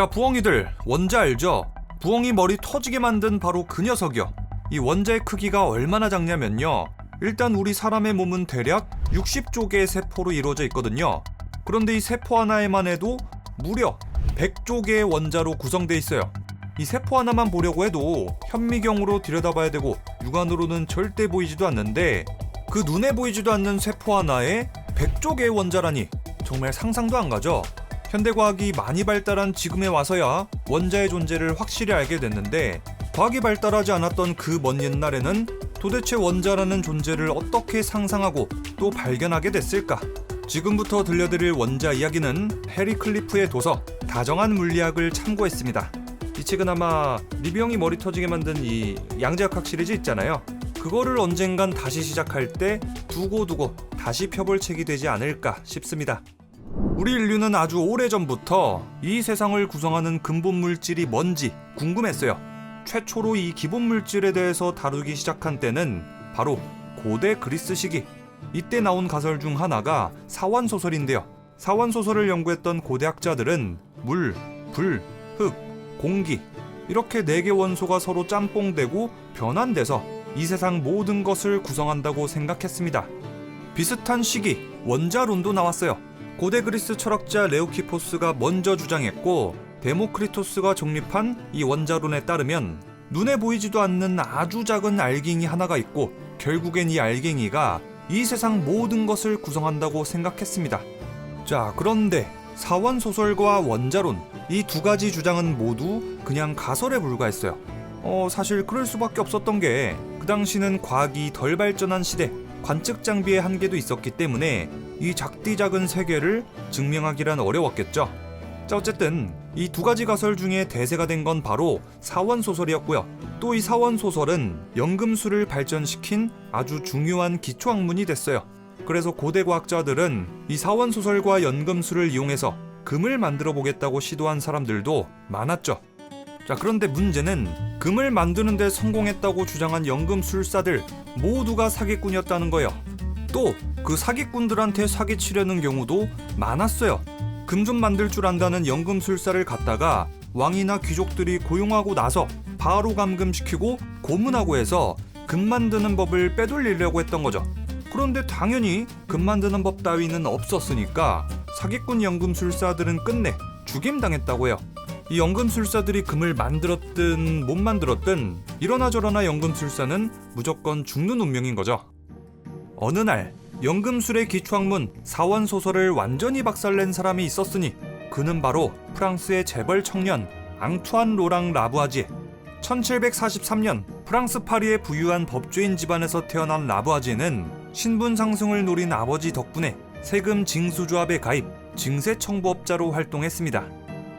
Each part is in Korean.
자, 부엉이들 원자 알죠? 부엉이 머리 터지게 만든 바로 그 녀석이요. 이 원자의 크기가 얼마나 작냐면요. 일단 우리 사람의 몸은 대략 60조 개의 세포로 이루어져 있거든요. 그런데 이 세포 하나에만 해도 무려 100조 개의 원자로 구성돼 있어요. 이 세포 하나만 보려고 해도 현미경으로 들여다봐야 되고 육안으로는 절대 보이지도 않는데 그 눈에 보이지도 않는 세포 하나에 100조 개의 원자라니 정말 상상도 안 가죠. 현대과학이 많이 발달한 지금에 와서야 원자의 존재를 확실히 알게 됐는데 과학이 발달하지 않았던 그 먼 옛날에는 도대체 원자라는 존재를 어떻게 상상하고 또 발견하게 됐을까? 지금부터 들려드릴 원자 이야기는 해리 클리프의 도서 다정한 물리학을 참고했습니다. 이 책은 아마 리병이 머리 터지게 만든 이 양자역학 시리즈 있잖아요. 그거를 언젠간 다시 시작할 때 두고두고 다시 펴볼 책이 되지 않을까 싶습니다. 우리 인류는 아주 오래전부터 이 세상을 구성하는 근본 물질이 뭔지 궁금했어요. 최초로 이 기본 물질에 대해서 다루기 시작한 때는 바로 고대 그리스 시기. 이때 나온 가설 중 하나가 사원 소설인데요. 사원 소설을 연구했던 고대학자들은 물, 불, 흙, 공기 이렇게 네 개 원소가 서로 짬뽕되고 변환돼서 이 세상 모든 것을 구성한다고 생각했습니다. 비슷한 시기 원자론도 나왔어요. 고대 그리스 철학자 레오키포스가 먼저 주장했고 데모크리토스가 정립한 이 원자론에 따르면 눈에 보이지도 않는 아주 작은 알갱이 하나가 있고 결국엔 이 알갱이가 이 세상 모든 것을 구성한다고 생각했습니다. 자, 그런데 사원 소설과 원자론 이 두 가지 주장은 모두 그냥 가설에 불과했어요. 어, 사실 그럴 수밖에 없었던 게 그 당시는 과학이 덜 발전한 시대, 관측 장비의 한계도 있었기 때문에 이 작디 작은 세계를 증명하기란 어려웠겠죠. 자, 어쨌든 이 두 가지 가설 중에 대세가 된 건 바로 사원 소설이었고요. 또 이 사원 소설은 연금술을 발전시킨 아주 중요한 기초 학문이 됐어요. 그래서 고대 과학자들은 이 사원 소설과 연금술을 이용해서 금을 만들어 보겠다고 시도한 사람들도 많았죠. 자, 그런데 문제는 금을 만드는데 성공했다고 주장한 연금술사들 모두가 사기꾼이었다는 거예요. 또 그 사기꾼들한테 사기치려는 경우도 많았어요. 금좀 만들 줄 안다는 연금술사를 갖다가 왕이나 귀족들이 고용하고 나서 바로 감금시키고 고문하고 해서 금 만드는 법을 빼돌리려고 했던 거죠. 그런데 당연히 금 만드는 법 따위는 없었으니까 사기꾼 연금술사들은 끝내 죽임당했다고 해요. 이 연금술사들이 금을 만들었든 못 만들었든 이러나 저러나 연금술사는 무조건 죽는 운명인 거죠. 어느 날 연금술의 기초학문 사원 소설을 완전히 박살낸 사람이 있었으니 그는 바로 프랑스의 재벌 청년 앙투안 로랑 라부아지에 1743년 프랑스 파리의 부유한 법조인 집안에서 태어난 라부아지에는 신분 상승을 노린 아버지 덕분에 세금 징수조합에 가입 증세 청부업자로 활동했습니다.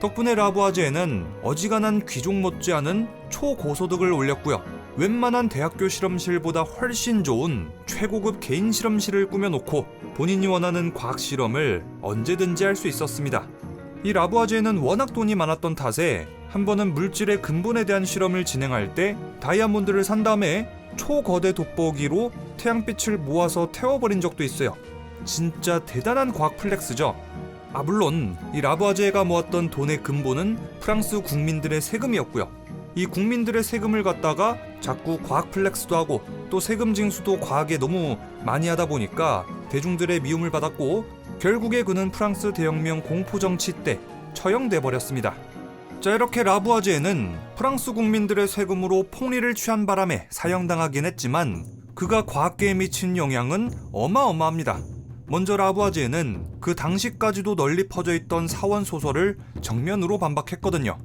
덕분에 라부아지에는 어지간한 귀족 못지않은 초고소득을 올렸고요. 웬만한 대학교 실험실보다 훨씬 좋은 최고급 개인 실험실을 꾸며놓고 본인이 원하는 과학 실험을 언제든지 할 수 있었습니다. 이 라부아지에는 워낙 돈이 많았던 탓에 한 번은 물질의 근본에 대한 실험을 진행할 때 다이아몬드를 산 다음에 초거대 돋보기로 태양빛을 모아서 태워버린 적도 있어요. 진짜 대단한 과학 플렉스죠. 아 물론 이 라부아제가 모았던 돈의 근본은 프랑스 국민들의 세금이었고요. 이 국민들의 세금을 갖다가 자꾸 과학 플렉스도 하고 또 세금 징수도 과하게 너무 많이 하다 보니까 대중들의 미움을 받았고 결국에 그는 프랑스 대혁명 공포 정치 때 처형돼 버렸습니다. 자 이렇게 라부아제는 프랑스 국민들의 세금으로 폭리를 취한 바람에 사형당하긴 했지만 그가 과학계에 미친 영향은 어마어마합니다. 먼저 라부아제는 그 당시까지도 널리 퍼져 있던 사원 소설을 정면으로 반박했거든요.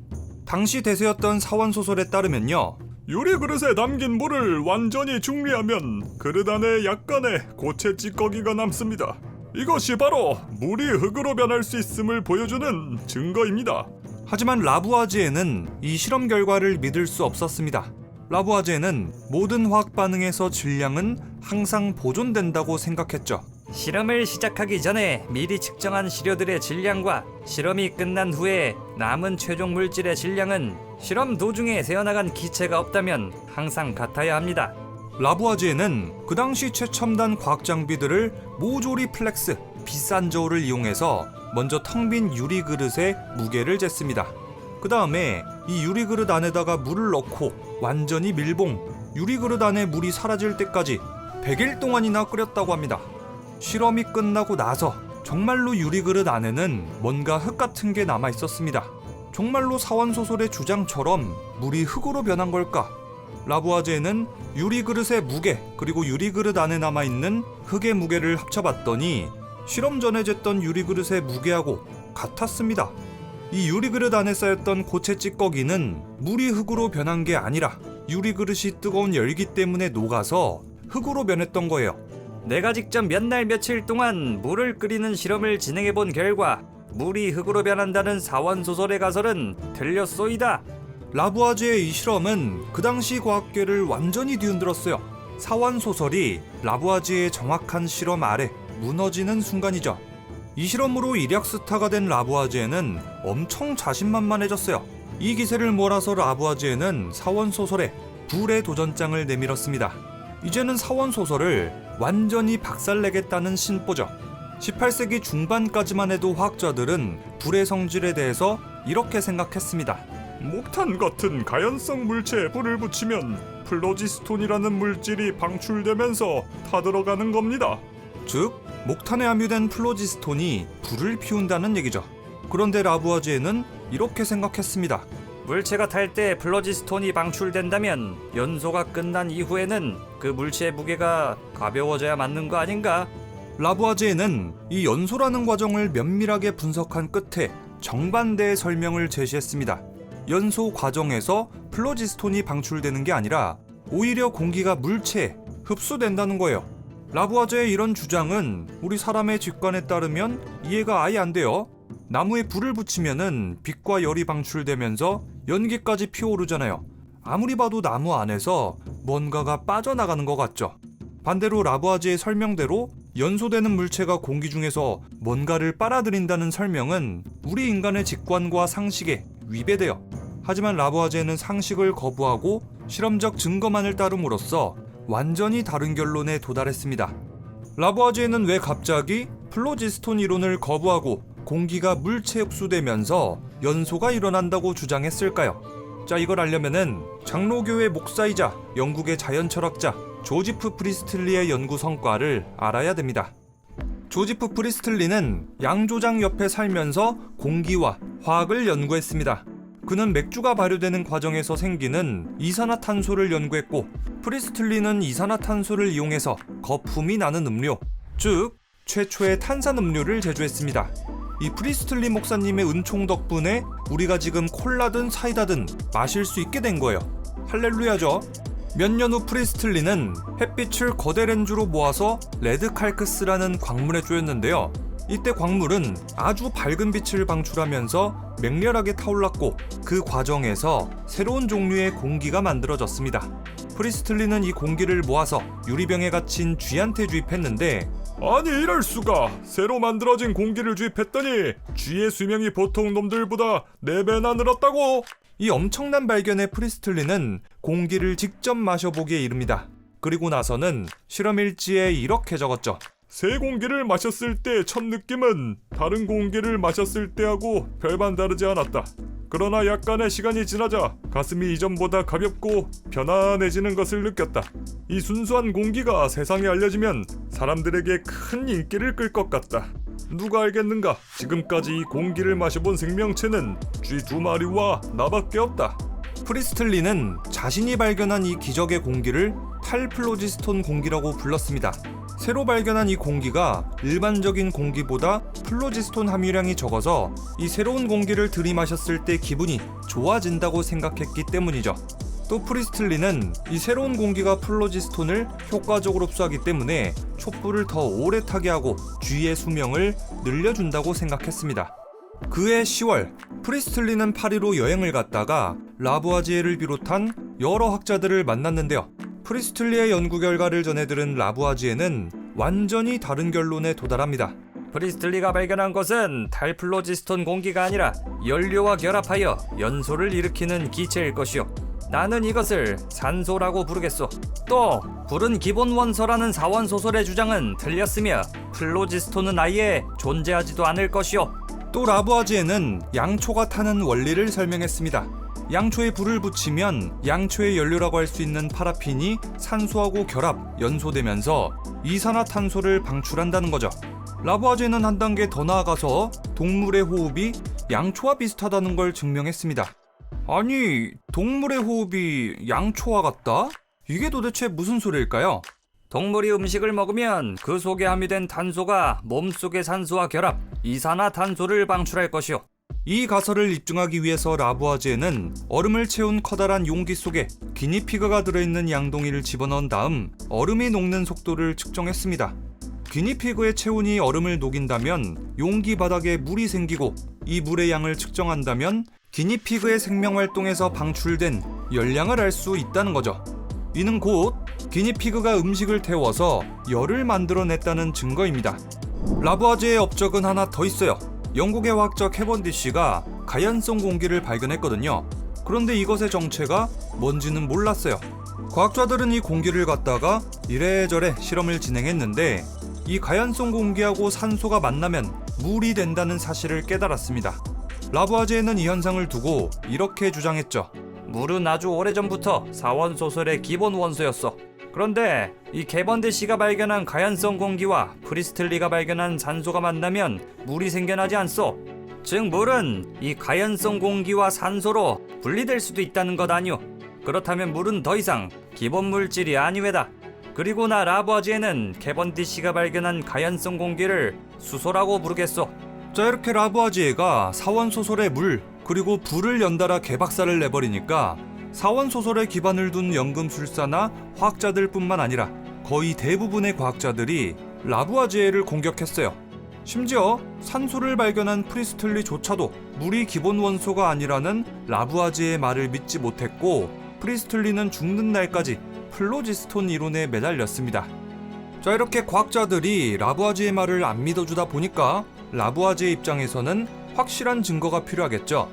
당시 대세였던 사원 소설에 따르면요. 유리 그릇에 담긴 물을 완전히 중리하면 그릇 안에 약간의 고체 찌꺼기가 남습니다. 이것이 바로 물이 흙으로 변할 수 있음을 보여주는 증거입니다. 하지만 라부아제는 이 실험 결과를 믿을 수 없었습니다. 라부아제는 모든 화학 반응에서 질량은 항상 보존된다고 생각했죠. 실험을 시작하기 전에 미리 측정한 시료들의 질량과 실험이 끝난 후에 남은 최종 물질의 질량은 실험 도중에 새어나간 기체가 없다면 항상 같아야 합니다. 라부아제는 그 당시 최첨단 과학 장비들을 모조리 플렉스 비싼 저울을 이용해서 먼저 텅 빈 유리 그릇에 무게를 쟀습니다. 그 다음에 이 유리 그릇 안에다가 물을 넣고 완전히 밀봉, 유리 그릇 안에 물이 사라질 때까지 100일 동안이나 끓였다고 합니다. 실험이 끝나고 나서 정말로 유리 그릇 안에는 뭔가 흙 같은 게 남아 있었습니다. 정말로 사원 소설의 주장처럼 물이 흙으로 변한 걸까? 라부아제는 유리 그릇의 무게 그리고 유리 그릇 안에 남아 있는 흙의 무게를 합쳐봤더니 실험 전에 쟀던 유리 그릇의 무게하고 같았습니다. 이 유리 그릇 안에 쌓였던 고체 찌꺼기는 물이 흙으로 변한 게 아니라 유리 그릇이 뜨거운 열기 때문에 녹아서 흙으로 변했던 거예요. 내가 직접 몇 날 며칠 동안 물을 끓이는 실험을 진행해 본 결과 물이 흙으로 변한다는 사원 소설의 가설은 틀렸소이다. 라부아제의 이 실험은 그 당시 과학계를 완전히 뒤흔들었어요. 사원 소설이 라부아제의 정확한 실험 아래 무너지는 순간이죠. 이 실험으로 일약 스타가 된 라부아제는 엄청 자신만만해졌어요. 이 기세를 몰아서 라부아제는 사원 소설에 불의 도전장을 내밀었습니다. 이제는 사원 소설을 완전히 박살내겠다는 신보죠. 18세기 중반까지만 해도 화학자들은 불의 성질에 대해서 이렇게 생각했습니다. 목탄 같은 가연성 물체에 불을 붙이면 플로지스톤이라는 물질이 방출되면서 타들어가는 겁니다. 즉 목탄에 함유된 플로지스톤이 불을 피운다는 얘기죠. 그런데 라부아제는 이렇게 생각했습니다. 물체가 탈 때 플로지스톤이 방출된다면 연소가 끝난 이후에는 그 물체의 무게가 가벼워져야 맞는 거 아닌가? 라부아제는 이 연소라는 과정을 면밀하게 분석한 끝에 정반대의 설명을 제시했습니다. 연소 과정에서 플로지스톤이 방출되는 게 아니라 오히려 공기가 물체에 흡수된다는 거예요. 라부아제의 이런 주장은 우리 사람의 직관에 따르면 이해가 아예 안 돼요. 나무에 불을 붙이면은 빛과 열이 방출되면서 연기까지 피어오르잖아요. 아무리 봐도 나무 안에서 뭔가가 빠져나가는 것 같죠. 반대로 라부아제의 설명대로 연소되는 물체가 공기 중에서 뭔가를 빨아들인다는 설명은 우리 인간의 직관과 상식에 위배돼요. 하지만 라부아제는 상식을 거부하고 실험적 증거만을 따름으로써 완전히 다른 결론에 도달했습니다. 라부아제는 왜 갑자기 플로지스톤 이론을 거부하고 공기가 물체 흡수되면서 연소가 일어난다고 주장했을까요? 자, 이걸 알려면은 장로교의 목사이자 영국의 자연 철학자 조지프 프리스틀리의 연구 성과를 알아야 됩니다. 조지프 프리스틀리는 양조장 옆에 살면서 공기와 화학을 연구했습니다. 그는 맥주가 발효되는 과정에서 생기는 이산화탄소를 연구했고 프리스틀리는 이산화탄소를 이용해서 거품이 나는 음료, 즉 최초의 탄산 음료를 제조했습니다. 이 프리스틀리 목사님의 은총 덕분에 우리가 지금 콜라든 사이다든 마실 수 있게 된 거예요. 할렐루야죠. 몇 년 후 프리스틀리는 햇빛을 거대 렌즈로 모아서 레드 칼크스라는 광물에 쪼였는데요. 이때 광물은 아주 밝은 빛을 방출하면서 맹렬하게 타올랐고 그 과정에서 새로운 종류의 공기가 만들어졌습니다. 프리스틀리는 이 공기를 모아서 유리병에 갇힌 쥐한테 주입했는데 아니 이럴 수가 새로 만들어진 공기를 주입했더니 쥐의 수명이 보통 놈들보다 4배나 늘었다고 이 엄청난 발견에 프리스틀리는 공기를 직접 마셔보기에 이릅니다. 그리고 나서는 실험 일지에 이렇게 적었죠. 새 공기를 마셨을 때 첫 느낌은 다른 공기를 마셨을 때하고 별반 다르지 않았다. 그러나 약간의 시간이 지나자 가슴이 이전보다 가볍고 편안해지는 것을 느꼈다. 이 순수한 공기가 세상에 알려지면 사람들에게 큰 인기를 끌 것 같다. 누가 알겠는가? 지금까지 이 공기를 마셔본 생명체는 쥐 두 마리와 나밖에 없다. 프리스틀리는 자신이 발견한 이 기적의 공기를 탈플로지스톤 공기라고 불렀습니다. 새로 발견한 이 공기가 일반적인 공기보다 플로지스톤 함유량이 적어서 이 새로운 공기를 들이마셨을 때 기분이 좋아진다고 생각했기 때문이죠. 또 프리스틀리는 이 새로운 공기가 플로지스톤을 효과적으로 흡수하기 때문에 촛불을 더 오래 타게 하고 쥐의 수명을 늘려준다고 생각했습니다. 그해 10월 프리스틀리는 파리로 여행을 갔다가 라부아지에를 비롯한 여러 학자들을 만났는데요. 프리스틀리의 연구 결과를 전해 들은 라부아지에는 완전히 다른 결론에 도달합니다. 프리스틀리가 발견한 것은 탈플로지스톤 공기가 아니라 연료와 결합하여 연소를 일으키는 기체일 것이요. 나는 이것을 산소라고 부르겠소. 또 불은 기본 원소라는 사원 소설의 주장은 틀렸으며 플로지스톤은 아예 존재하지도 않을 것이요. 또 라부아지에는 양초가 타는 원리를 설명했습니다. 양초에 불을 붙이면 양초의 연료라고 할 수 있는 파라핀이 산소하고 결합, 연소되면서 이산화탄소를 방출한다는 거죠. 라부아제는 한 단계 더 나아가서 동물의 호흡이 양초와 비슷하다는 걸 증명했습니다. 아니, 동물의 호흡이 양초와 같다? 이게 도대체 무슨 소리일까요? 동물이 음식을 먹으면 그 속에 함유된 탄소가 몸속의 산소와 결합, 이산화탄소를 방출할 것이요. 이 가설을 입증하기 위해서 라부아지에는 얼음을 채운 커다란 용기 속에 기니피그가 들어있는 양동이를 집어넣은 다음 얼음이 녹는 속도를 측정했습니다. 기니피그의 체온이 얼음을 녹인다면 용기 바닥에 물이 생기고 이 물의 양을 측정한다면 기니피그의 생명 활동에서 방출된 열량을 알 수 있다는 거죠. 이는 곧 기니피그가 음식을 태워서 열을 만들어냈다는 증거입니다. 라부아제의 업적은 하나 더 있어요. 영국의 화학자 캐번디쉬가 가연성 공기를 발견했거든요. 그런데 이것의 정체가 뭔지는 몰랐어요. 과학자들은 이 공기를 갖다가 이래저래 실험을 진행했는데 이 가연성 공기하고 산소가 만나면 물이 된다는 사실을 깨달았습니다. 라부아제는 이 현상을 두고 이렇게 주장했죠. 물은 아주 오래전부터 사원 소설의 기본 원소였어. 그런데 이 개번데 씨가 발견한 가연성 공기와 프리스틀리가 발견한 산소가 만나면 물이 생겨나지 않소. 즉 물은 이 가연성 공기와 산소로 분리될 수도 있다는 것 아니오. 그렇다면 물은 더 이상 기본 물질이 아니외다. 그리고 나 라버지에는 개번디 씨가 발견한 가연성 공기를 수소라고 부르겠소. 자 이렇게 라부아지에가 사원 소설의 물 그리고 불을 연달아 개박살을 내버리니까 사원 소설에 기반을 둔 연금술사나 화학자들뿐만 아니라 거의 대부분의 과학자들이 라부아지에를 공격했어요. 심지어 산소를 발견한 프리스틀리조차도 물이 기본 원소가 아니라는 라부아지의 말을 믿지 못했고 프리스틀리는 죽는 날까지 플로지스톤 이론에 매달렸습니다. 자 이렇게 과학자들이 라부아지의 말을 안 믿어주다 보니까 라부아지의 입장에서는 확실한 증거가 필요하겠죠.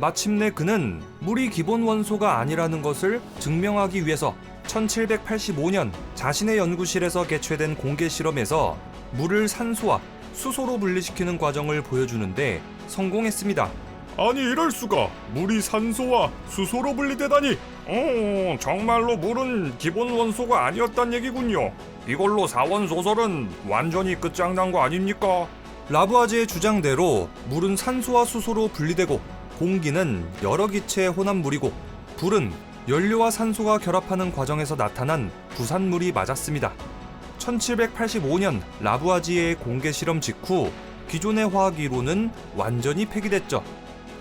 마침내 그는 물이 기본 원소가 아니라는 것을 증명하기 위해서 1785년 자신의 연구실에서 개최된 공개 실험에서 물을 산소와 수소로 분리시키는 과정을 보여주는데 성공했습니다. 아니 이럴 수가 물이 산소와 수소로 분리되다니 어 정말로 물은 기본 원소가 아니었단 얘기군요 이걸로 사원 소설은 완전히 끝장난 거 아닙니까 라부아지의 주장대로 물은 산소와 수소로 분리되고 공기는 여러 기체의 혼합물이고 불은 연료와 산소가 결합하는 과정에서 나타난 부산물이 맞았습니다. 1785년 라부아지의 공개 실험 직후 기존의 화학 이론은 완전히 폐기됐죠.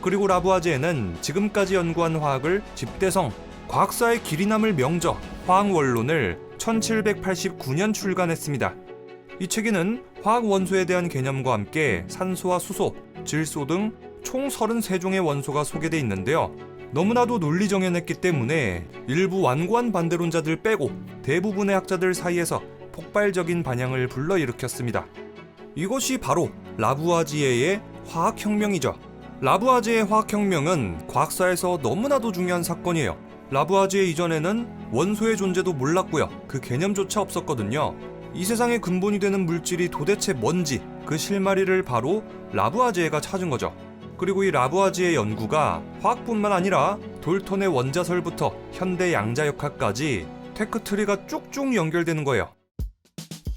그리고 라부아지에는 지금까지 연구한 화학을 집대성, 과학사의 길이 남을 명저, 화학원론을 1789년 출간했습니다. 이 책에는 화학 원소에 대한 개념과 함께 산소와 수소, 질소 등 총 33종의 원소가 소개돼 있는데요. 너무나도 논리 정연했기 때문에 일부 완고한 반대론자들 빼고 대부분의 학자들 사이에서 폭발적인 반향을 불러일으켰습니다. 이것이 바로 라부아지에의 화학혁명이죠. 라부아지의 화학혁명은 과학사에서 너무나도 중요한 사건이에요. 라부아지에 이전에는 원소의 존재도 몰랐고요. 그 개념조차 없었거든요. 이 세상의 근본이 되는 물질이 도대체 뭔지 그 실마리를 바로 라부아지에가 찾은 거죠. 그리고 이 라부아지의 연구가 화학뿐만 아니라 돌톤의 원자설부터 현대 양자역학까지 테크트리가 쭉쭉 연결되는 거예요.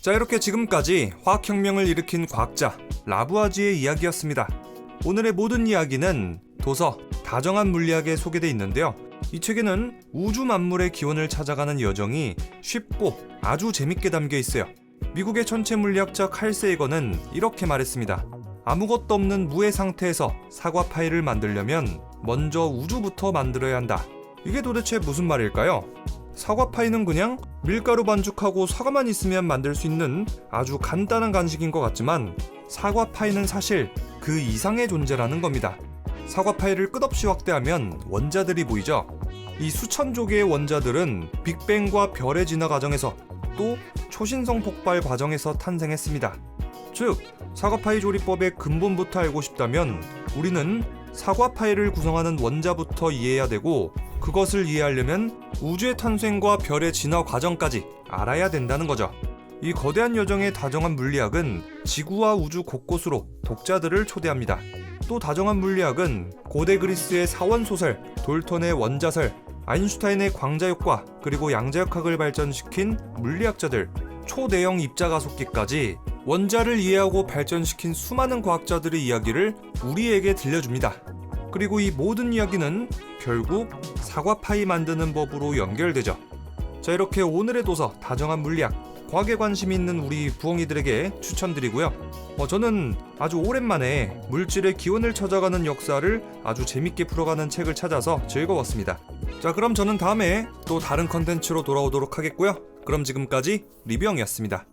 자 이렇게 지금까지 화학혁명을 일으킨 과학자 라부아지의 이야기였습니다. 오늘의 모든 이야기는 도서 다정한 물리학에 소개돼 있는데요. 이 책에는 우주 만물의 기원을 찾아가는 여정이 쉽고 아주 재밌게 담겨 있어요. 미국의 천체 물리학자 칼 세이거는 이렇게 말했습니다. 아무것도 없는 무의 상태에서 사과 파이를 만들려면 먼저 우주부터 만들어야 한다. 이게 도대체 무슨 말일까요? 사과 파이는 그냥 밀가루 반죽하고 사과만 있으면 만들 수 있는 아주 간단한 간식인 것 같지만 사과 파이는 사실 그 이상의 존재라는 겁니다. 사과 파이를 끝없이 확대하면 원자들이 보이죠. 이 수천 조개의 원자들은 빅뱅과 별의 진화 과정에서 또 초신성 폭발 과정에서 탄생했습니다. 즉, 사과파이 조리법의 근본부터 알고 싶다면 우리는 사과파이를 구성하는 원자부터 이해해야 되고 그것을 이해하려면 우주의 탄생과 별의 진화 과정까지 알아야 된다는 거죠. 이 거대한 여정의 다정한 물리학은 지구와 우주 곳곳으로 독자들을 초대합니다. 또 다정한 물리학은 고대 그리스의 사원 소설, 돌턴의 원자설, 아인슈타인의 광자역과 그리고 양자역학을 발전시킨 물리학자들, 초대형 입자 가속기까지 원자를 이해하고 발전시킨 수많은 과학자들의 이야기를 우리에게 들려줍니다. 그리고 이 모든 이야기는 결국 사과파이 만드는 법으로 연결되죠. 자 이렇게 오늘의 도서 다정한 물리학 과학에 관심 있는 우리 부엉이들에게 추천드리고요. 어, 저는 아주 오랜만에 물질의 기원을 찾아가는 역사를 아주 재밌게 풀어가는 책을 찾아서 즐거웠습니다. 자 그럼 저는 다음에 또 다른 컨텐츠로 돌아오도록 하겠고요. 그럼 지금까지 리뷰형이었습니다.